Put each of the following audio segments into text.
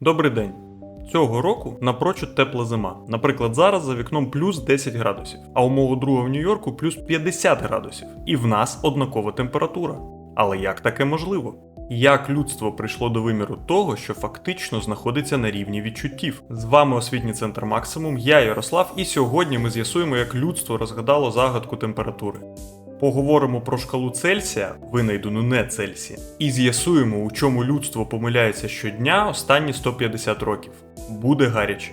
Добрий день. Цього року напрочуд тепла зима. Наприклад, зараз за вікном плюс 10 градусів, а у мого друга в Нью-Йорку плюс 50 градусів. І в нас однакова температура. Але як таке можливо? Як людство прийшло до виміру того, що фактично знаходиться на рівні відчуттів? З вами освітній центр Максимум, я Ярослав, і сьогодні ми з'ясуємо, як людство розгадало загадку температури. Поговоримо про шкалу Цельсія, винайдену не Цельсі, і з'ясуємо, у чому людство помиляється щодня останні 150 років. Буде гаряче.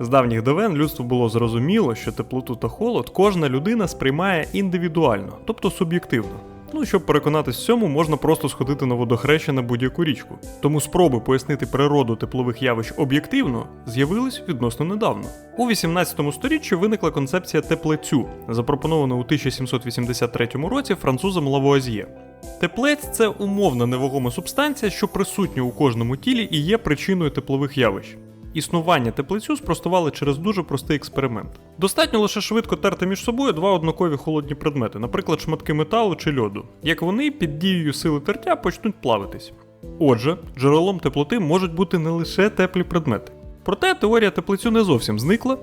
З давніх давен людству було зрозуміло, що теплоту та холод кожна людина сприймає індивідуально, тобто суб'єктивно. Ну, щоб переконатись в цьому, можна просто сходити на водохреща на будь-яку річку. Тому спроби пояснити природу теплових явищ об'єктивно з'явились відносно недавно. У 18 сторіччі виникла концепція теплецю, запропонована у 1783 році французом Лавуазьє. Теплець це умовна невагома субстанція, що присутня у кожному тілі і є причиною теплових явищ. Існування теплицю спростували через дуже простий експеримент. Достатньо лише швидко терти між собою два однакові холодні предмети, наприклад, шматки металу чи льоду, як вони під дією сили тертя почнуть плавитись. Отже, джерелом теплоти можуть бути не лише теплі предмети. Проте теорія теплицю не зовсім зникла.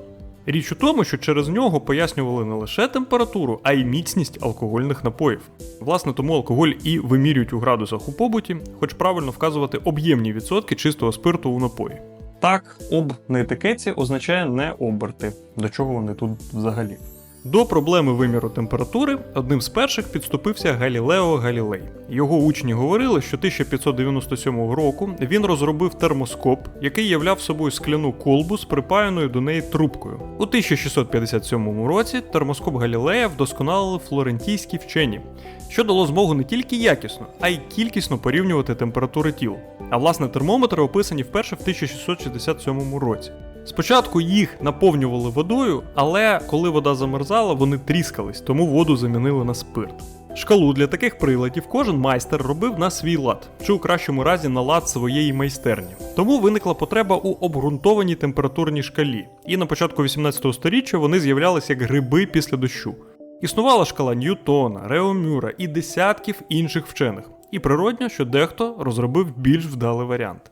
Річ у тому, що через нього пояснювали не лише температуру, а й міцність алкогольних напоїв. Власне, тому алкоголь і вимірюють у градусах у побуті, хоч правильно вказувати об'ємні відсотки чистого спирту у напої. Так, об на етикеті означає не оберти. До чого вони тут взагалі? До проблеми виміру температури одним з перших підступився Галілео Галілей. Його учні говорили, що 1597 року він розробив термоскоп, який являв собою скляну колбу з припаяною до неї трубкою. У 1657 році термоскоп Галілея вдосконалили флорентійські вчені, що дало змогу не тільки якісно, а й кількісно порівнювати температури тіл. А власне термометри описані вперше в 1667 році. Спочатку їх наповнювали водою, але коли вода замерзала, вони тріскались, тому воду замінили на спирт. Шкалу для таких приладів кожен майстер робив на свій лад, чи у кращому разі на лад своєї майстерні. Тому виникла потреба у обґрунтованій температурній шкалі, і на початку 18 століття вони з'являлися як гриби після дощу. Існувала шкала Ньютона, Реомюра і десятків інших вчених, і природньо, що дехто розробив більш вдалий варіант.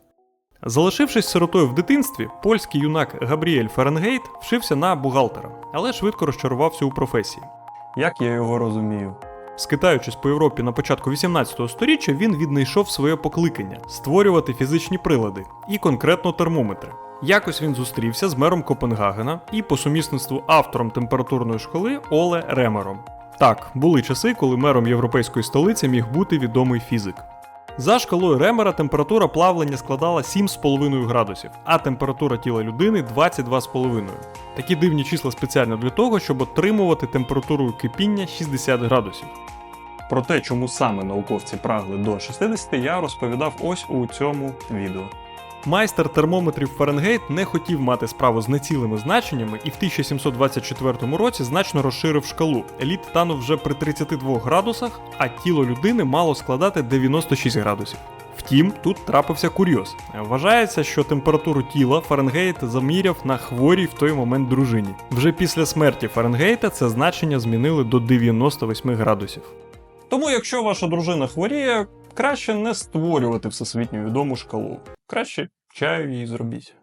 Залишившись сиротою в дитинстві, польський юнак Габріель Фаренгейт вшився на бухгалтера, але швидко розчарувався у професії. Як я його розумію? Скитаючись по Європі на початку 18 століття, він віднайшов своє покликання створювати фізичні прилади і конкретно термометри. Якось він зустрівся з мером Копенгагена і по сумісництву автором температурної школи Оле Ремером. Так, були часи, коли мером європейської столиці міг бути відомий фізик. За шкалою Ремера температура плавлення складала 7,5 градусів, а температура тіла людини 22,5. Такі дивні числа спеціально для того, щоб отримувати температуру кипіння 60 градусів. Про те, чому саме науковці прагли до 60, я розповідав ось у цьому відео. Майстер термометрів Фаренгейт не хотів мати справу з нецілими значеннями і в 1724 році значно розширив шкалу. Лід танув вже при 32 градусах, а тіло людини мало складати 96 градусів. Втім, тут трапився курйоз. Вважається, що температуру тіла Фаренгейт заміряв на хворій в той момент дружині. Вже після смерті Фаренгейта це значення змінили до 98 градусів. Тому, якщо ваша дружина хворіє, краще не створювати всесвітньо відому шкалу. Краще чаю їй зробіть.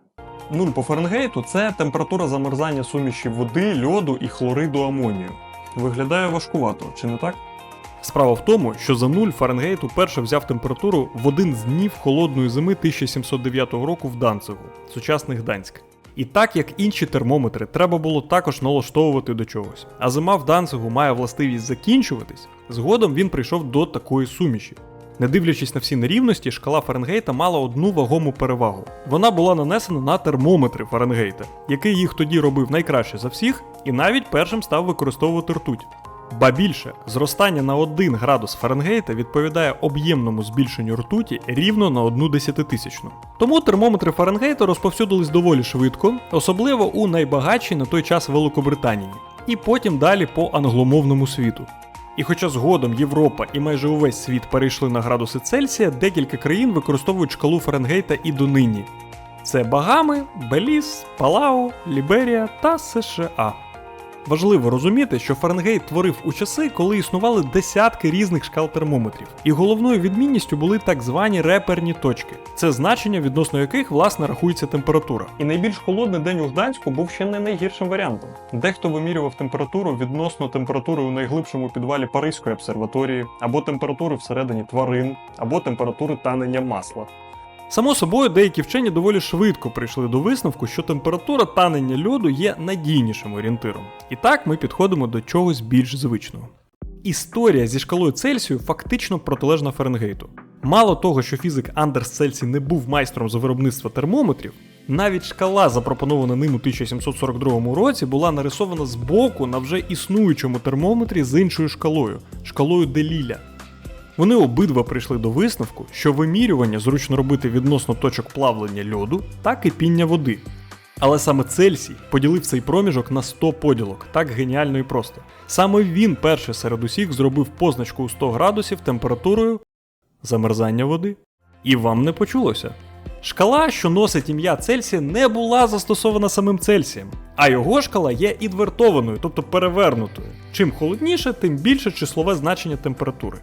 Нуль по Фаренгейту це температура замерзання суміші води, льоду і хлориду амонію. Виглядає важкувато, чи не так? Справа в тому, що за нуль Фаренгейт уперше взяв температуру в один з днів холодної зими 1709 року в Данцигу, сучасний Гданськ. І так як інші термометри, треба було також налаштовувати до чогось. А зима в Данцигу має властивість закінчуватись, згодом він прийшов до такої суміші. Не дивлячись на всі нерівності, шкала Фаренгейта мала одну вагому перевагу. Вона була нанесена на термометри Фаренгейта, який їх тоді робив найкраще за всіх, і навіть першим став використовувати ртуть. Ба більше, зростання на 1 градус Фаренгейта відповідає об'ємному збільшенню ртуті рівно на одну десятитисячну. Тому термометри Фаренгейта розповсюдились доволі швидко, особливо у найбагатшій на той час Великобританії, і потім далі по англомовному світу. І хоча згодом Європа і майже увесь світ перейшли на градуси Цельсія, декілька країн використовують шкалу Фаренгейта і донині. Це Багами, Беліз, Палау, Ліберія та США. Важливо розуміти, що Фаренгейт творив у часи, коли існували десятки різних шкал термометрів, і головною відмінністю були так звані реперні точки. Це значення, відносно яких власне рахується температура. І найбільш холодний день у Гданську був ще не найгіршим варіантом. Дехто вимірював температуру відносно температури у найглибшому підвалі Паризької обсерваторії, або температури всередині тварин, або температури танення масла. Само собою, деякі вчені доволі швидко прийшли до висновку, що температура танення льоду є надійнішим орієнтиром. І так ми підходимо до чогось більш звичного. Історія зі шкалою Цельсію фактично протилежна Фаренгейту. Мало того, що фізик Андерс Цельсій не був майстром з виробництва термометрів, навіть шкала, запропонована ним у 1742 році, була нарисована збоку на вже існуючому термометрі з іншою шкалою шкалою Деліля. Вони обидва прийшли до висновку, що вимірювання зручно робити відносно точок плавлення льоду та кипіння води. Але саме Цельсій поділив цей проміжок на 100 поділок, так геніально і просто. Саме він перший серед усіх зробив позначку у 100 градусів температурою замерзання води. І вам не почулося. Шкала, що носить ім'я Цельсія, не була застосована самим Цельсієм, а його шкала є інвертованою, тобто перевернутою. Чим холодніше, тим більше числове значення температури.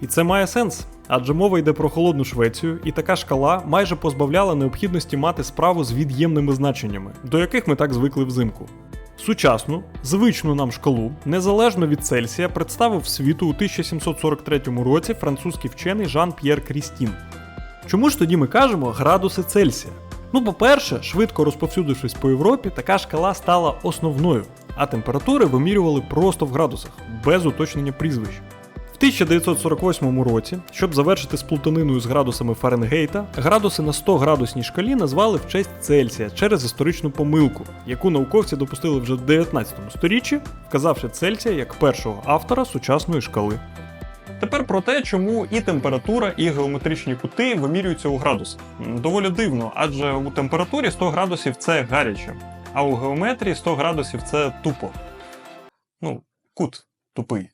І це має сенс, адже мова йде про холодну Швецію, і така шкала майже позбавляла необхідності мати справу з від'ємними значеннями, до яких ми так звикли взимку. Сучасну, звичну нам шкалу, незалежно від Цельсія, представив світу у 1743 році французький вчений Жан-П'єр Крістін. Чому ж тоді ми кажемо градуси Цельсія? Ну, по-перше, швидко розповсюдившись по Європі, така шкала стала основною, а температури вимірювали просто в градусах, без уточнення прізвищ. В 1948 році, щоб завершити сплутаниною з градусами Фаренгейта, градуси на 100 градусній шкалі назвали в честь Цельсія через історичну помилку, яку науковці допустили вже в 19 сторіччі, вказавши Цельсія як першого автора сучасної шкали. Тепер про те, чому і температура, і геометричні кути вимірюються у градусах. Доволі дивно, адже у температурі 100 градусів це гаряче, а у геометрії 100 градусів це тупо. Ну, кут тупий.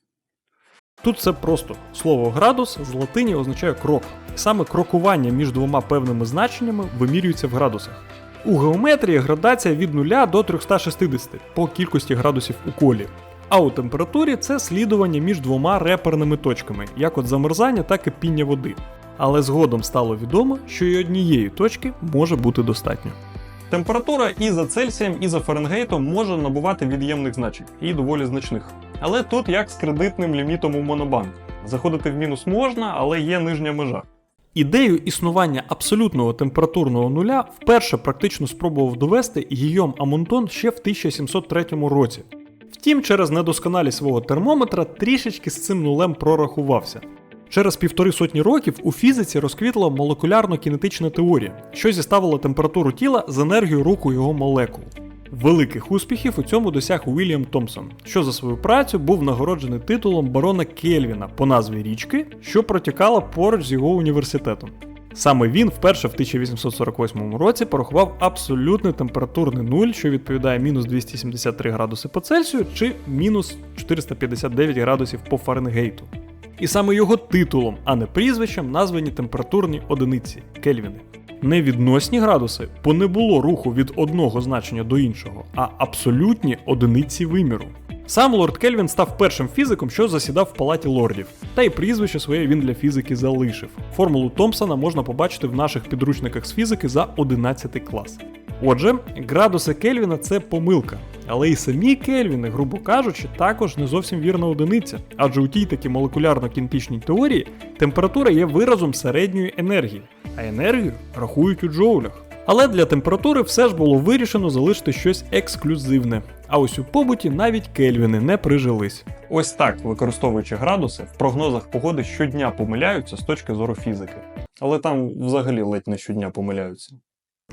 Тут все просто. Слово градус з латині означає крок. І саме крокування між двома певними значеннями вимірюється в градусах. У геометрії градація від 0 до 360 по кількості градусів у колі. А у температурі це слідування між двома реперними точками, як от замерзання та кипіння води. Але згодом стало відомо, що і однієї точки може бути достатньо. Температура і за Цельсієм, і за Фаренгейтом може набувати від'ємних значень, і доволі значних. Але тут як з кредитним лімітом у Монобанк. Заходити в мінус можна, але є нижня межа. Ідею існування абсолютного температурного нуля вперше практично спробував довести Гійом Амонтон ще в 1703 році. Втім, через недосконалість свого термометра трішечки з цим нулем прорахувався. Через півтори сотні років у фізиці розквітла молекулярно-кінетична теорія, що зіставила температуру тіла з енергією руху його молекул. Великих успіхів у цьому досяг Уільям Томпсон, що за свою працю був нагороджений титулом барона Кельвіна по назві річки, що протікала поруч з його університетом. Саме він вперше в 1848 році порахував абсолютний температурний нуль, що відповідає мінус 273 градуси по Цельсію чи мінус 459 градусів по Фаренгейту. І саме його титулом, а не прізвищем, названі температурні одиниці Кельвіни. Не відносні градуси, бо не було руху від одного значення до іншого, а абсолютні одиниці виміру. Сам лорд Кельвін став першим фізиком, що засідав в палаті лордів, та й прізвище своє він для фізики залишив. Формулу Томпсона можна побачити в наших підручниках з фізики за 11 клас. Отже, градуси Кельвіна це помилка. Але і самі Кельвіни, грубо кажучи, також не зовсім вірна одиниця, адже у тій такі молекулярно-кінетичній теорії температура є виразом середньої енергії, а енергію рахують у джоулях. Але для температури все ж було вирішено залишити щось ексклюзивне. А ось у побуті навіть Кельвіни не прижились. Ось так, використовуючи градуси, в прогнозах погоди щодня помиляються з точки зору фізики. Але там взагалі ледь не щодня помиляються.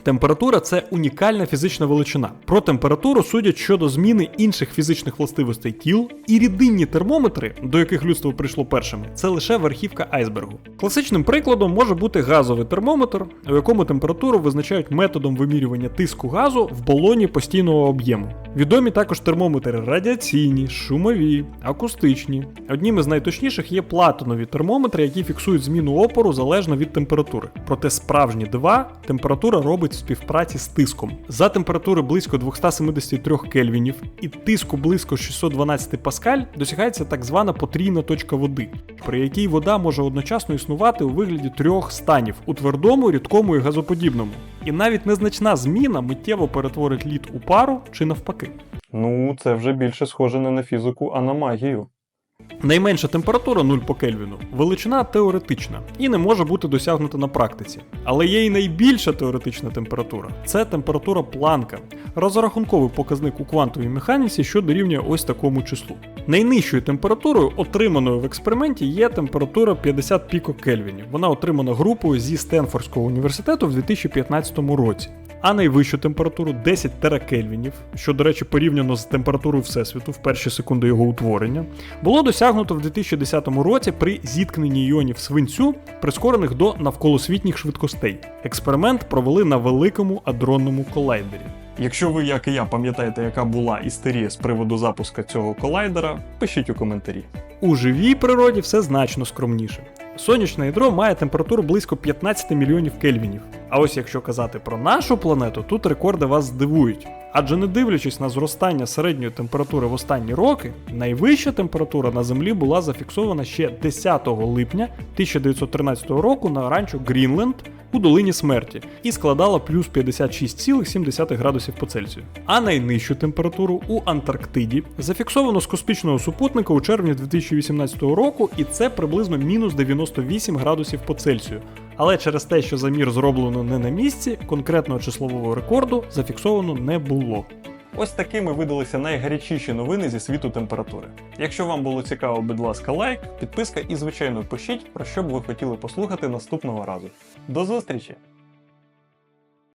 Температура це унікальна фізична величина. Про температуру судять щодо зміни інших фізичних властивостей тіл, і рідинні термометри, до яких людство прийшло першими, це лише верхівка айсбергу. Класичним прикладом може бути газовий термометр, у якому температуру визначають методом вимірювання тиску газу в балоні постійного об'єму. Відомі також термометри радіаційні, шумові, акустичні. Одним із найточніших є платинові термометри, які фіксують зміну опору залежно від температури. Проте справжні дива температура робить робить в співпраці з тиском. За температури близько 273 кельвінів і тиску близько 612 паскаль досягається так звана потрійна точка води, при якій вода може одночасно існувати у вигляді трьох станів у твердому, рідкому і газоподібному. І навіть незначна зміна миттєво перетворить лід у пару чи навпаки. Ну, це вже більше схоже не на фізику, а на магію. Найменша температура 0 по Кельвіну величина теоретична і не може бути досягнута на практиці. Але є і найбільша теоретична температура це температура планка, розрахунковий показник у квантовій механіці, що дорівнює ось такому числу. Найнижчою температурою, отриманою в експерименті, є температура 50 піко Кельвінів. Вона отримана групою зі Стенфордського університету в 2015 році. А найвищу температуру 10 теракельвінів, що, до речі, порівняно з температурою Всесвіту в перші секунди його утворення, було досягнуто в 2010 році при зіткненні іонів свинцю, прискорених до навколосвітніх швидкостей. Експеримент провели на великому адронному колайдері. Якщо ви, як і я, пам'ятаєте, яка була істерія з приводу запуска цього колайдера, пишіть у коментарі. У живій природі все значно скромніше. Сонячне ядро має температуру близько 15 мільйонів кельвінів. А ось якщо казати про нашу планету, тут рекорди вас здивують. Адже не дивлячись на зростання середньої температури в останні роки, найвища температура на Землі була зафіксована ще 10 липня 1913 року на ранчо Грінленд у долині смерті і складала плюс 56,7 градусів по Цельсію. А найнижчу температуру у Антарктиді зафіксовано з космічного супутника у червні 2018 року, і це приблизно мінус 98 градусів по Цельсію. Але через те, що замір зроблено не на місці, конкретного числового рекорду зафіксовано не було. Ось такими видалися найгарячіші новини зі світу температури. Якщо вам було цікаво, будь ласка, лайк, підписка і, звичайно, пишіть, про що б ви хотіли послухати наступного разу. До зустрічі!